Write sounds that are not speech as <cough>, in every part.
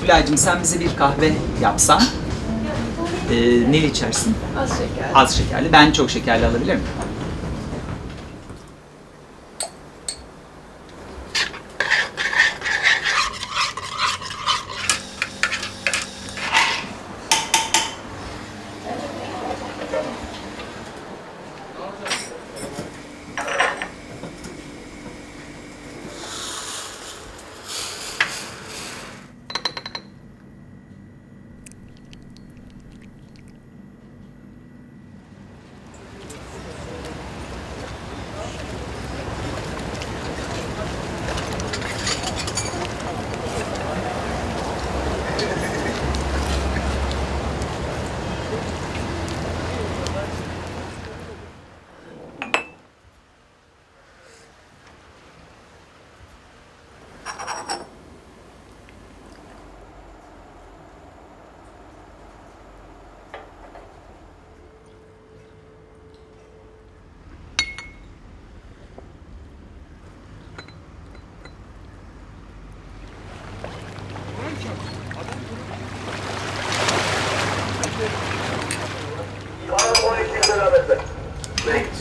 Tülay'cığım sen bize bir kahve yapsan. Ee, neli içersin? Az şeker. Az şekerli. Ben çok şekerli alabilir miyim?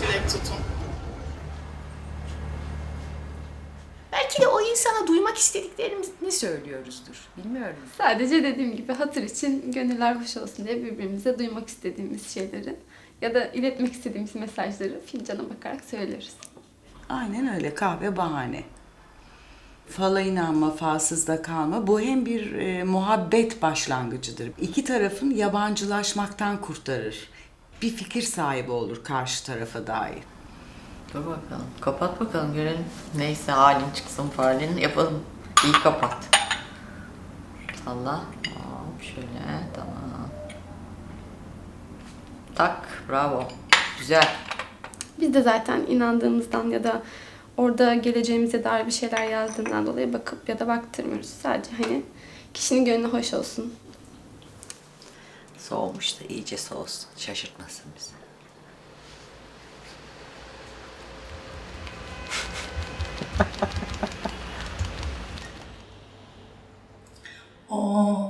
Çilek tutun. Belki de o insana duymak istediklerimizi söylüyoruzdur. Bilmiyorum. Sadece dediğim gibi hatır için gönüller hoş olsun diye birbirimize duymak istediğimiz şeyleri ya da iletmek istediğimiz mesajları fincana bakarak söylüyoruz. Aynen öyle kahve bahane. Fala inanma, falsızda kalma. Bu hem bir e, muhabbet başlangıcıdır. İki tarafın yabancılaşmaktan kurtarır. Bir fikir sahibi olur karşı tarafa dair. Dur bakalım. Kapat bakalım görelim. Neyse halin çıksın falin yapalım. İyi kapat. Allah. Hop şöyle tamam. Tak bravo. Güzel. Biz de zaten inandığımızdan ya da orada geleceğimize dair bir şeyler yazdığından dolayı bakıp ya da baktırmıyoruz. Sadece hani kişinin gönlü hoş olsun. Soğumuş da iyice soğusun. Şaşırtmasın bizi.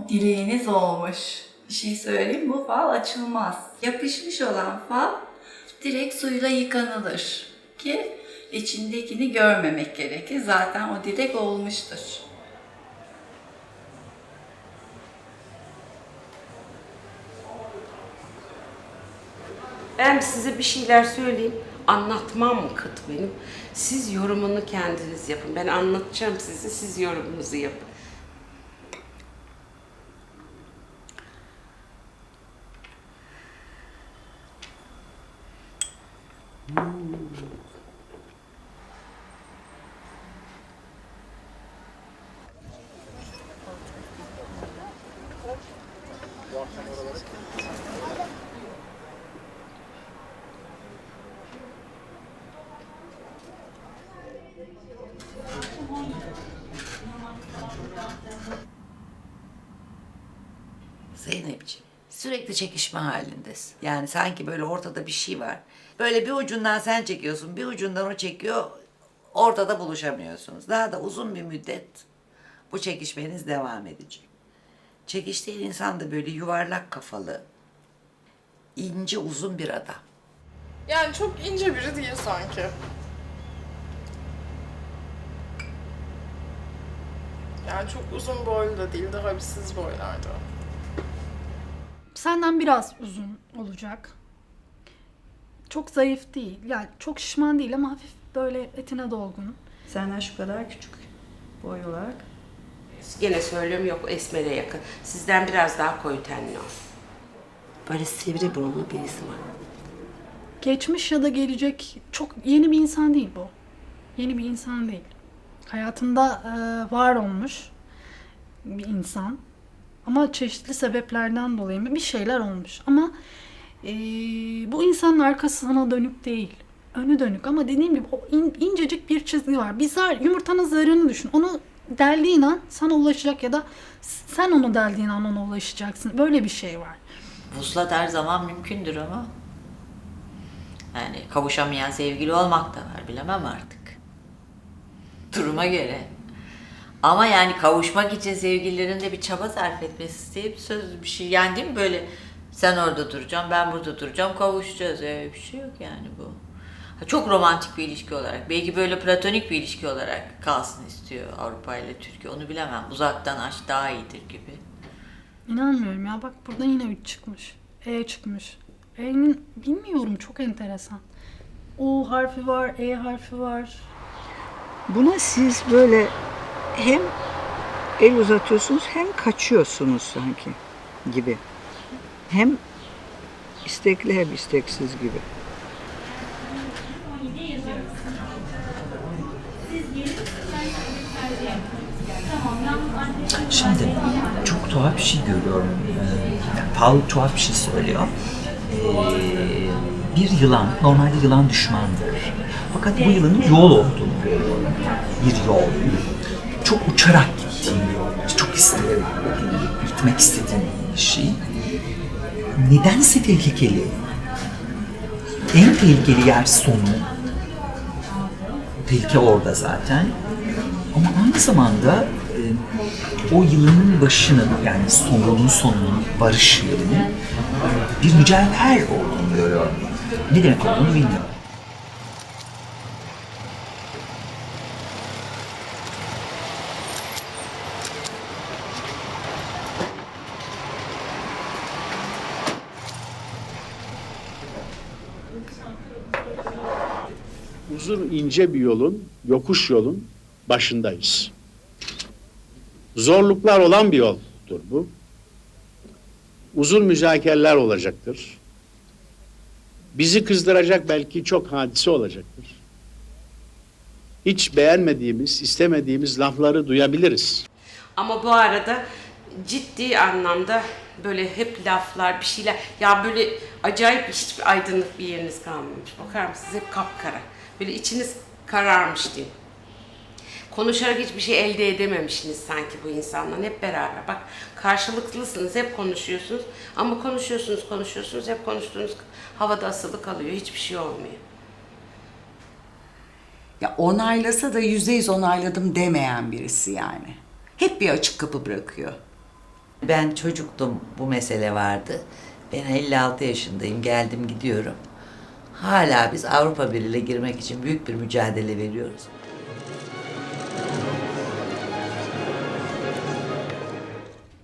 Oo, direğiniz olmuş. Bir şey söyleyeyim bu fal açılmaz. Yapışmış olan fal direkt suyla yıkanılır ki içindekini görmemek gerekir. Zaten o direk olmuştur. Ben size bir şeyler söyleyeyim. Anlatmam kıt benim. Siz yorumunu kendiniz yapın. Ben anlatacağım size, siz yorumunuzu yapın. Zeynepciğim sürekli çekişme halindesin. Yani sanki böyle ortada bir şey var. Böyle bir ucundan sen çekiyorsun, bir ucundan o çekiyor. Ortada buluşamıyorsunuz. Daha da uzun bir müddet bu çekişmeniz devam edecek. Çekiştiğin insan da böyle yuvarlak kafalı, ince uzun bir adam. Yani çok ince biri değil sanki. Yani çok uzun boylu da değil, daha bir siz boylarda. Senden biraz uzun olacak. Çok zayıf değil. Yani çok şişman değil ama hafif böyle etine dolgun. Senden şu kadar küçük boy olarak. Gene söylüyorum yok Esmer'e yakın. Sizden biraz daha koyu tenli o. Böyle sivri burunlu birisi var. Geçmiş ya da gelecek çok yeni bir insan değil bu. Yeni bir insan değil. Hayatında e, var olmuş bir insan. Ama çeşitli sebeplerden dolayı bir şeyler olmuş. Ama e, bu insanın arkası sana dönük değil. Önü dönük ama dediğim gibi o in- incecik bir çizgi var. Bir zar, yumurtanın zarını düşün. Onu deldiğin an sana ulaşacak ya da sen onu deldiğin an ona ulaşacaksın. Böyle bir şey var. Vuslat her zaman mümkündür ama. Yani kavuşamayan sevgili olmak da var bilemem artık. Duruma göre. Ama yani kavuşmak için sevgililerin de bir çaba sarf etmesi diye bir söz bir şey. Yani değil mi böyle sen orada duracaksın, ben burada duracağım, kavuşacağız. Öyle bir şey yok yani bu. Ha, Çok romantik bir ilişki olarak, belki böyle platonik bir ilişki olarak kalsın istiyor Avrupa ile Türkiye. Onu bilemem. Uzaktan aşk daha iyidir gibi. İnanmıyorum ya bak burada yine 3 çıkmış. E çıkmış. E'nin bilmiyorum çok enteresan. O harfi var, E harfi var. Buna siz böyle hem el uzatıyorsunuz hem kaçıyorsunuz sanki gibi. Hem istekli hem isteksiz gibi. Şimdi çok tuhaf bir şey görüyorum. Ee, Paul tuhaf bir şey söylüyor. Ee, bir yılan, normalde yılan düşmandır. Fakat bu yılanın yol olduğunu görüyorum. Bir yol. Çok uçarak yol. Çok istedim. Gitmek istediğim bir şey. Nedense tehlikeli. En tehlikeli yer sonu. Tehlike orada zaten. Ama aynı zamanda e, o yılın başının yani sonunun sonunun barış yerinin bir mücevher olduğunu görüyorum. Ne demek olduğunu bilmiyorum. uzun ince bir yolun, yokuş yolun başındayız. Zorluklar olan bir yoldur bu. Uzun müzakereler olacaktır. Bizi kızdıracak belki çok hadise olacaktır. Hiç beğenmediğimiz, istemediğimiz lafları duyabiliriz. Ama bu arada ciddi anlamda böyle hep laflar, bir şeyler. Ya böyle acayip hiçbir aydınlık bir yeriniz kalmamış. Bakar mısınız? Hep kapkara. Böyle içiniz kararmış diyeyim. Konuşarak hiçbir şey elde edememişsiniz sanki bu insanla hep beraber. Bak karşılıklısınız, hep konuşuyorsunuz. Ama konuşuyorsunuz, konuşuyorsunuz, hep konuştuğunuz havada asılı kalıyor. Hiçbir şey olmuyor. Ya onaylasa da yüzde yüz onayladım demeyen birisi yani. Hep bir açık kapı bırakıyor. Ben çocuktum bu mesele vardı. Ben 56 yaşındayım geldim gidiyorum. Hala biz Avrupa Birliği'ne girmek için büyük bir mücadele veriyoruz.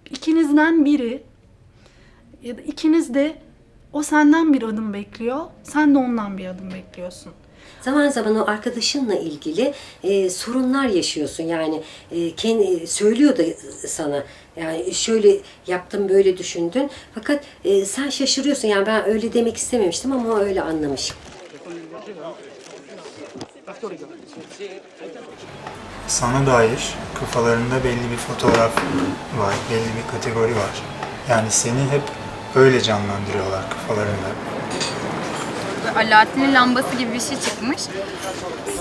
İkinizden biri ya da ikiniz de o senden bir adım bekliyor, sen de ondan bir adım bekliyorsun. Zaman zaman o arkadaşınla ilgili e, sorunlar yaşıyorsun. Yani e, kendi söylüyor da sana. Yani şöyle yaptım, böyle düşündün. Fakat e, sen şaşırıyorsun. Yani ben öyle demek istememiştim ama o öyle anlamış. Sana dair kafalarında belli bir fotoğraf var, belli bir kategori var. Yani seni hep öyle canlandırıyorlar kafalarında. Alaaddin'in lambası gibi bir şey çıkmış.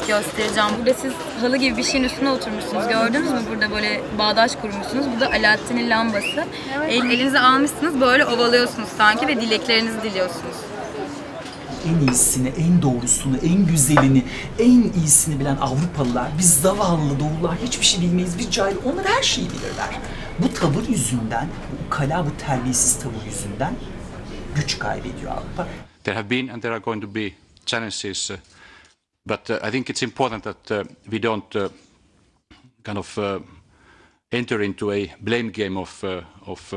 Göstereceğim. Burada siz halı gibi bir şeyin üstüne oturmuşsunuz. Gördünüz mü? Burada böyle bağdaş kurmuşsunuz. Bu da Alaaddin'in lambası. El, elinize almışsınız böyle ovalıyorsunuz sanki ve dileklerinizi diliyorsunuz. En iyisini, en doğrusunu, en güzelini, en iyisini bilen Avrupalılar, biz zavallı doğullar hiçbir şey bilmeyiz, biz cahil. Onlar her şeyi bilirler. Bu tavır yüzünden, bu kala, bu terbiyesiz tavır yüzünden güç kaybediyor Avrupa. There have been and there are going to be challenges, uh, but uh, I think it's important that uh, we don't kind of enter into a blame game of of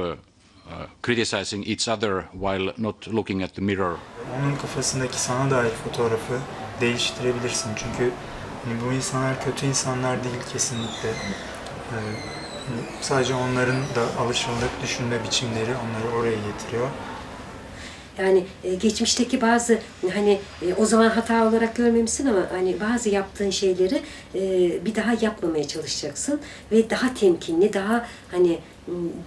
criticizing each other while not looking at the mirror. Onun kafasındaki sana dair fotoğrafı değiştirebilirsin. Çünkü hani bu insanlar kötü insanlar değil kesinlikle. Ee, hani sadece onların da alışıldık düşünme biçimleri onları oraya getiriyor. Yani e, geçmişteki bazı hani e, o zaman hata olarak görmemişsin ama hani bazı yaptığın şeyleri e, bir daha yapmamaya çalışacaksın ve daha temkinli, daha hani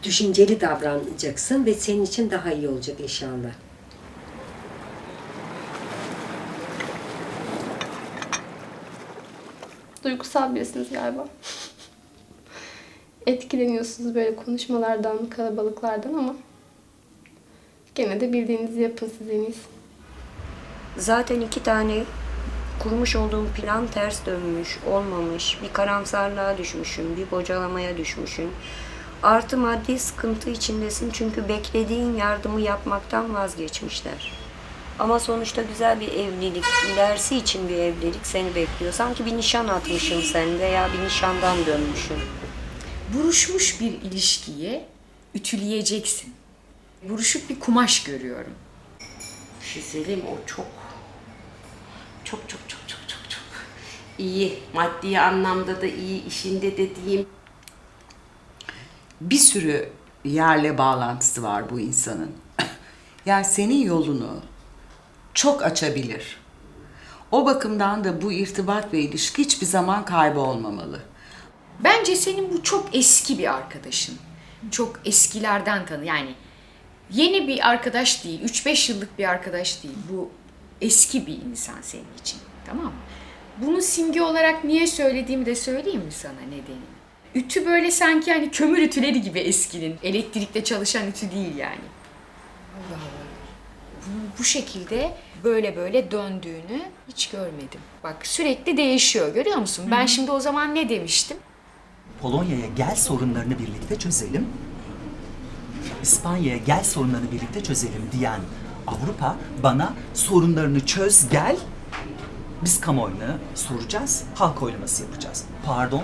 düşünceli davranacaksın ve senin için daha iyi olacak inşallah. Duygusal birisiniz galiba. <laughs> Etkileniyorsunuz böyle konuşmalardan, kalabalıklardan ama gene de bildiğinizi yapın siz en iyisi. Zaten iki tane kurmuş olduğum plan ters dönmüş, olmamış, bir karamsarlığa düşmüşüm, bir bocalamaya düşmüşüm. Artı maddi sıkıntı içindesin çünkü beklediğin yardımı yapmaktan vazgeçmişler. Ama sonuçta güzel bir evlilik, ilerisi için bir evlilik seni bekliyor. Sanki bir nişan atmışsın sen veya bir nişandan dönmüşsün. Buruşmuş bir ilişkiyi ütüleyeceksin. Buruşuk bir kumaş görüyorum. Bir şey söyleyeyim o çok çok çok çok çok çok çok iyi. Maddi anlamda da iyi, işinde de diyeyim. Bir sürü yerle bağlantısı var bu insanın. <laughs> Yani senin yolunu çok açabilir. O bakımdan da bu irtibat ve ilişki hiçbir zaman kaybolmamalı. Bence senin bu çok eski bir arkadaşın. Çok eskilerden tanı yani yeni bir arkadaş değil, 3-5 yıllık bir arkadaş değil. Bu eski bir insan senin için. Tamam mı? Bunu simge olarak niye söylediğimi de söyleyeyim mi sana nedenini? Ütü böyle sanki hani kömür ütüleri gibi eskinin. Elektrikte çalışan ütü değil yani. Allah Allah. Bunun bu şekilde böyle böyle döndüğünü hiç görmedim. Bak sürekli değişiyor görüyor musun? Ben şimdi o zaman ne demiştim? Polonya'ya gel sorunlarını birlikte çözelim. İspanya'ya gel sorunlarını birlikte çözelim diyen Avrupa bana sorunlarını çöz gel. Biz kamuoyuna soracağız, halk oylaması yapacağız. Pardon,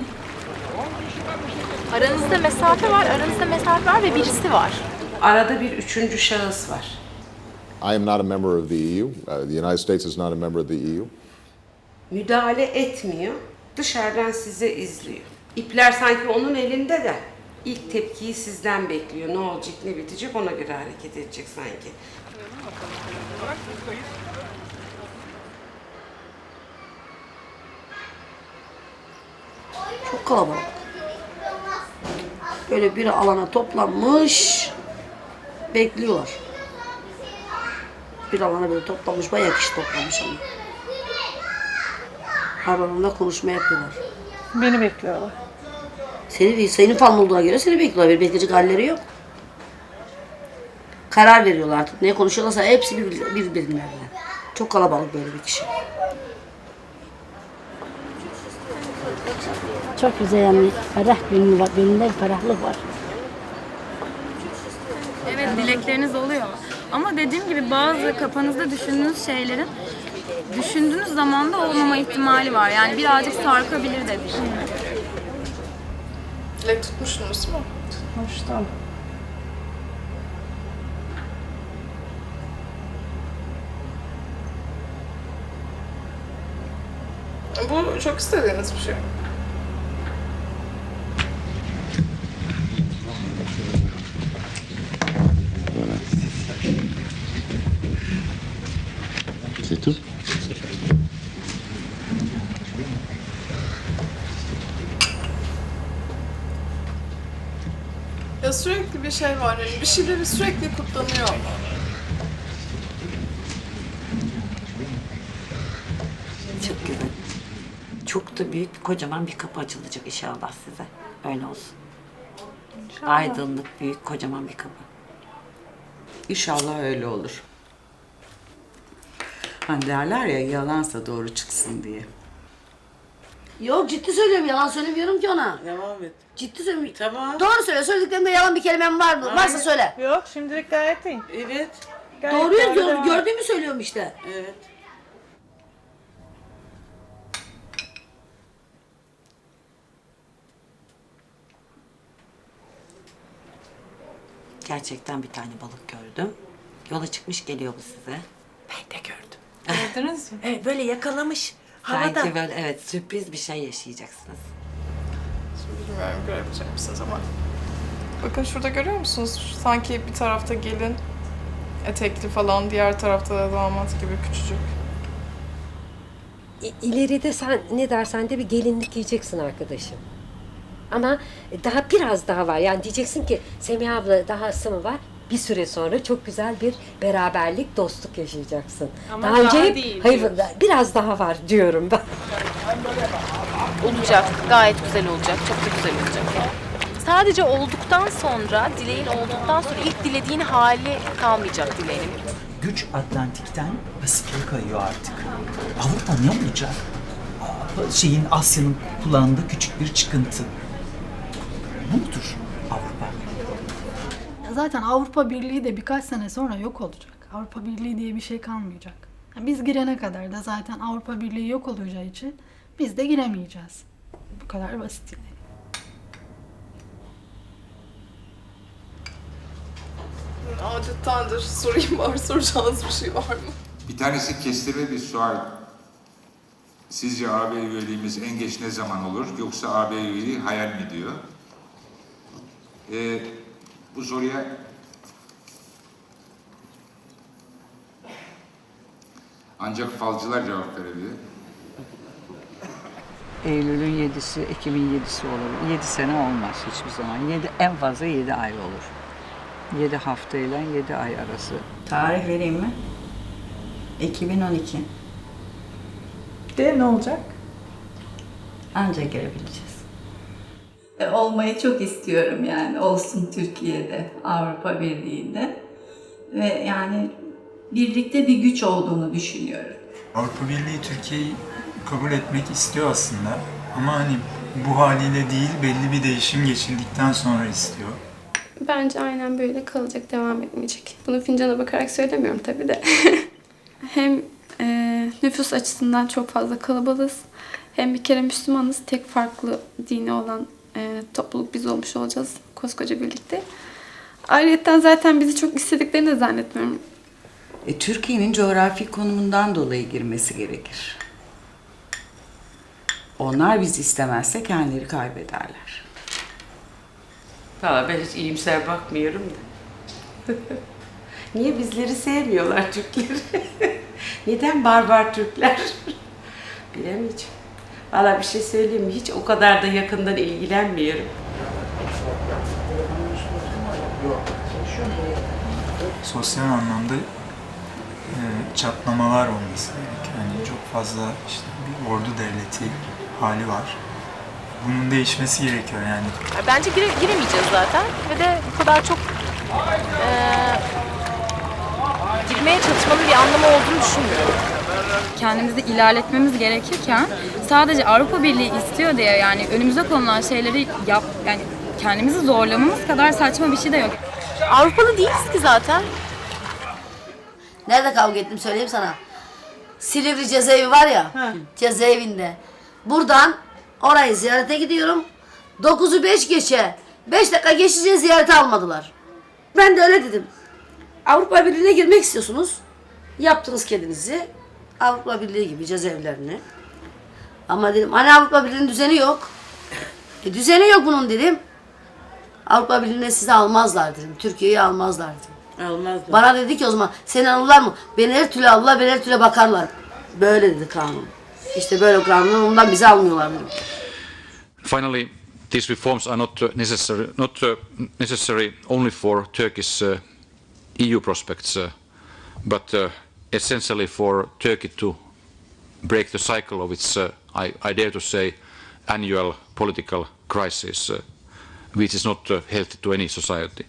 Aranızda mesafe var, aranızda mesafe var ve birisi var. Arada bir üçüncü şahıs var. I am not a member of the EU. Uh, the United States is not a member of the EU. Müdahale etmiyor. Dışarıdan size izliyor. İpler sanki onun elinde de ilk tepkiyi sizden bekliyor. Ne olacak, ne bitecek ona göre hareket edecek sanki. Çok kalabalık. Böyle bir alana toplanmış, bekliyorlar. Bir alana böyle toplanmış, bayağı kişi toplanmış ama. Aralarında konuşma yapıyorlar. Beni bekliyorlar. Seni, senin fan olduğuna göre seni bekliyorlar. Bir bekleyecek halleri yok. Karar veriyorlar artık. Ne konuşuyorlarsa hepsi bir, birbirlerine. Çok kalabalık böyle bir kişi. Çok güzel yani ferah gönlü var, gönlünde bir ferahlık var. Evet dilekleriniz oluyor. Ama dediğim gibi bazı kafanızda düşündüğünüz şeylerin düşündüğünüz zaman da olmama ihtimali var. Yani birazcık sarkabilir de düşünüyorum. Dilek tutmuştunuz mu? Tutmuştum. Bu çok istediğiniz bir şey. Sürekli bir şey var hani bir şeyleri sürekli kutlanıyor. Çok güzel. Çok da büyük, kocaman bir kapı açılacak inşallah size. Öyle olsun. Aydınlık, büyük, kocaman bir kapı. İnşallah öyle olur. Hani derler ya yalansa doğru çıksın diye. Yok ciddi söylüyorum yalan söylemiyorum ki ona. Devam et. Ciddi söylüyorum. Tamam. Doğru söyle söylediklerimde yalan bir kelimem var mı? Varsa söyle. Yok şimdilik gayet iyi. Evet. Doğruyu doğru diyorum. devam. Gördüğümü söylüyorum işte. Evet. Gerçekten bir tane balık gördüm. Yola çıkmış geliyor bu size. Ben de gördüm. Gördünüz mü? Evet, böyle yakalamış. Havada. Sanki böyle evet sürpriz bir şey yaşayacaksınız. Şimdi bilmiyorum görebilecek misiniz ama. Bakın şurada görüyor musunuz? Sanki bir tarafta gelin etekli falan, diğer tarafta da damat gibi küçücük. İ- İleride sen ne dersen de bir gelinlik giyeceksin arkadaşım. Ama daha biraz daha var. Yani diyeceksin ki Semih abla dahası mı var? Bir süre sonra çok güzel bir beraberlik, dostluk yaşayacaksın. Ama daha önce daha hep- değil hayır, diyoruz. biraz daha var diyorum ben. Olacak, gayet güzel olacak, çok da güzel olacak yani. Sadece olduktan sonra, dileğin olduktan sonra ilk dilediğin hali kalmayacak dileğinin. güç Atlantik'ten Pasifik'e kayıyor artık. Avrupa ne olacak? Şeyin Asya'nın kullandığı küçük bir çıkıntı. Bu mudur? Zaten Avrupa Birliği de birkaç sene sonra yok olacak. Avrupa Birliği diye bir şey kalmayacak. Yani biz girene kadar da zaten Avrupa Birliği yok olacağı için biz de giremeyeceğiz. Bu kadar basit yani. Adettendir. Sorayım var. Soracağınız bir şey var mı? Bir tanesi kestirme bir sual. Sizce AB üyeliğimiz en geç ne zaman olur? Yoksa AB üyeliği hayal mi diyor? Ee, bu soruya ancak falcılar cevap verebilir. Eylül'ün 7'si, Ekim'in 7'si olur. 7 sene olmaz hiçbir zaman. 7, en fazla 7 ay olur. 7 haftayla 7 ay arası. Tarih vereyim mi? 2012. De ne olacak? Ancak gelebileceğiz. E, olmayı çok istiyorum yani. Olsun Türkiye'de, Avrupa Birliği'nde. Ve yani birlikte bir güç olduğunu düşünüyorum. Avrupa Birliği Türkiye'yi kabul etmek istiyor aslında. Ama hani bu haliyle değil belli bir değişim geçildikten sonra istiyor. Bence aynen böyle kalacak, devam etmeyecek. Bunu fincana bakarak söylemiyorum tabii de. <laughs> hem e, nüfus açısından çok fazla kalabalığız. Hem bir kere Müslümanız. Tek farklı dini olan e, topluluk biz olmuş olacağız koskoca birlikte. Ayrıca zaten bizi çok istediklerini de zannetmiyorum. E, Türkiye'nin coğrafi konumundan dolayı girmesi gerekir. Onlar biz istemezse kendileri kaybederler. Valla ben hiç iyimser bakmıyorum da. <laughs> Niye bizleri sevmiyorlar Türkleri? <laughs> Neden barbar Türkler? <laughs> Bilemeyeceğim. Valla bir şey söyleyeyim mi? Hiç o kadar da yakından ilgilenmiyorum. Sosyal anlamda e, çatlamalar olması gerekiyor. Yani çok fazla işte bir ordu devleti hali var. Bunun değişmesi gerekiyor yani. Bence gire- giremeyeceğiz zaten ve de bu kadar çok eee girmeye çalışmanın bir anlamı olduğunu düşünmüyorum. Kendimizi ilerletmemiz gerekirken sadece Avrupa Birliği istiyor diye yani önümüze konulan şeyleri yap yani kendimizi zorlamamız kadar saçma bir şey de yok. Avrupalı değiliz ki zaten. Nerede kavga ettim söyleyeyim sana. Silivri cezaevi var ya. Cezaevinde. Buradan orayı ziyarete gidiyorum. 9'u 5 geçe. 5 dakika geçince ziyarete almadılar. Ben de öyle dedim. Avrupa Birliği'ne girmek istiyorsunuz. Yaptınız kendinizi. Avrupa Birliği gibi cezaevlerini. Ama dedim hani Avrupa Birliği'nin düzeni yok. E, düzeni yok bunun dedim. Avrupa Birliği'ne sizi almazlar dedim. Türkiye'yi almazlar dedim. Almazlar. Bana dedi ki o zaman seni alırlar mı? Beni her türlü alırlar, beni her türlü bakarlar. Böyle dedi kanun. İşte böyle kanun ondan bizi almıyorlar dedim. Finally, these reforms are not uh, necessary, not uh, necessary only for Turkey's uh, EU prospects, uh, but uh, essentially for Turkey to break the cycle of its, uh, I, I dare to say, annual political crisis, uh, which is not uh, healthy to any society.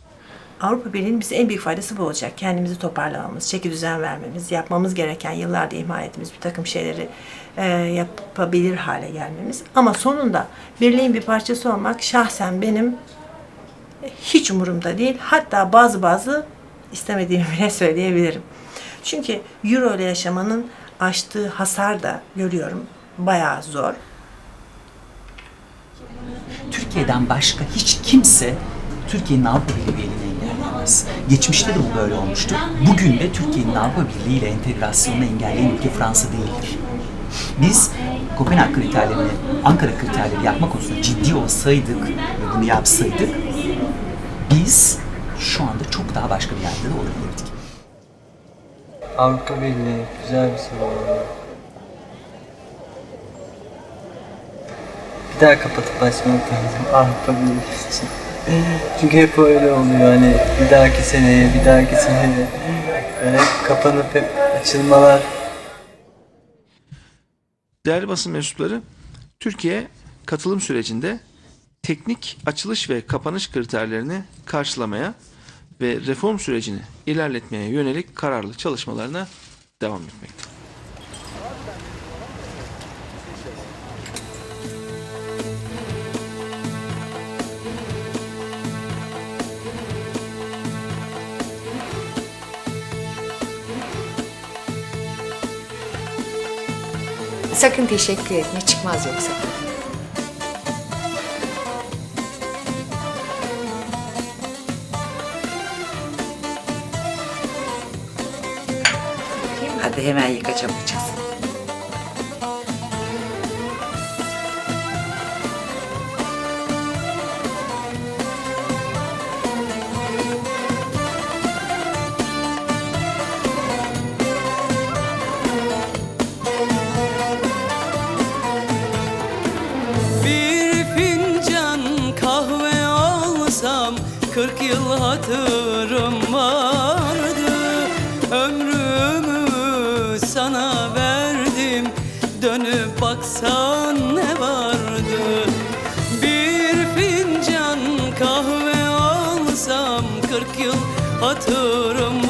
Avrupa Birliği'nin bize en büyük faydası bu olacak. Kendimizi toparlamamız, çeki düzen vermemiz, yapmamız gereken yıllarda ihmal ettiğimiz bir takım şeyleri e, yapabilir hale gelmemiz. Ama sonunda birliğin bir parçası olmak şahsen benim hiç umurumda değil. Hatta bazı bazı istemediğimi bile söyleyebilirim. Çünkü Euro ile yaşamanın açtığı hasar da görüyorum. Bayağı zor. Türkiye'den başka hiç kimse Türkiye'nin Avrupa Birliği üyeliğini engelleyemez. Geçmişte de bu böyle olmuştu. Bugün de Türkiye'nin Avrupa Birliği ile entegrasyonunu engelleyen ülke Fransa değildir. Biz Kopenhag kriterlerini, Ankara kriterleri yapma konusunda ciddi olsaydık ve bunu yapsaydık biz şu anda çok daha başka bir yerde de olabilirdik. Avrupa Birliği güzel bir soru. Bir daha kapatıp açmak lazım <laughs> Avrupa Birliği için. Çünkü hep öyle oluyor hani bir dahaki seneye, bir dahaki seneye. Böyle kapanıp hep açılmalar. Değerli basın mensupları, Türkiye katılım sürecinde teknik açılış ve kapanış kriterlerini karşılamaya ve reform sürecini ilerletmeye yönelik kararlı çalışmalarına devam etmekte. Sakın teşekkür etme çıkmaz yoksa. Hadi hemen yıka çabucak. kırk yıl hatırım